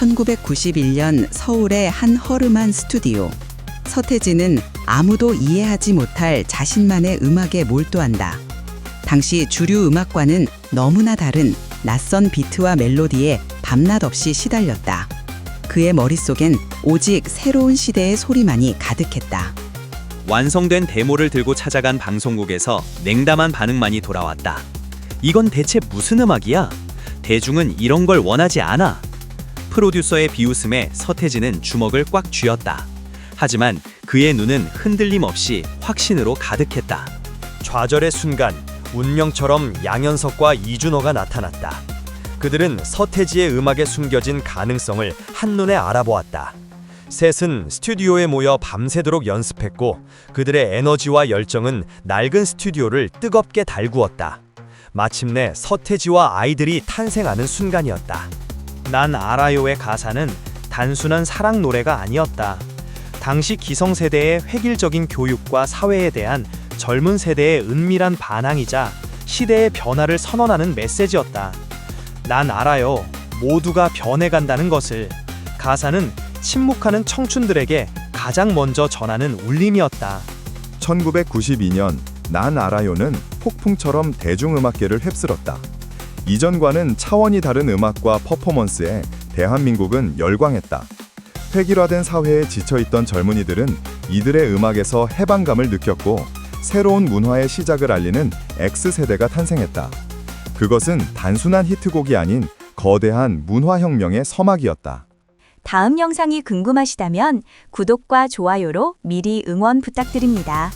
1991년 서울의 한 허름한 스튜디오. 서태지는 아무도 이해하지 못할 자신만의 음악에 몰두한다. 당시 주류 음악과는 너무나 다른 낯선 비트와 멜로디에 밤낮 없이 시달렸다. 그의 머릿속엔 오직 새로운 시대의 소리만이 가득했다. 완성된 데모를 들고 찾아간 방송국에서 냉담한 반응만이 돌아왔다. 이건 대체 무슨 음악이야? 대중은 이런 걸 원하지 않아. 프로듀서의 비웃음에 서태지는 주먹을 꽉 쥐었다. 하지만 그의 눈은 흔들림 없이 확신으로 가득했다. 좌절의 순간 운명처럼 양현석과 이준호가 나타났다. 그들은 서태지의 음악에 숨겨진 가능성을 한눈에 알아보았다. 셋은 스튜디오에 모여 밤새도록 연습했고 그들의 에너지와 열정은 낡은 스튜디오를 뜨겁게 달구었다. 마침내 서태지와 아이들이 탄생하는 순간이었다. 난 알아요의 가사는 단순한 사랑 노래가 아니었다. 당시 기성세대의 획일적인 교육과 사회에 대한 젊은 세대의 은밀한 반항이자 시대의 변화를 선언하는 메시지였다. 난 알아요. 모두가 변해간다는 것을. 가사는 침묵하는 청춘들에게 가장 먼저 전하는 울림이었다. 1992년 난 알아요는 폭풍처럼 대중음악계를 휩쓸었다. 이전과는 차원이 다른 음악과 퍼포먼스에 대한민국은 열광했다. 획일화된 사회에 지쳐있던 젊은이들은 이들의 음악에서 해방감을 느꼈고 새로운 문화의 시작을 알리는 X세대가 탄생했다. 그것은 단순한 히트곡이 아닌 거대한 문화혁명의 서막이었다. 다음 영상이 궁금하시다면 구독과 좋아요로 미리 응원 부탁드립니다.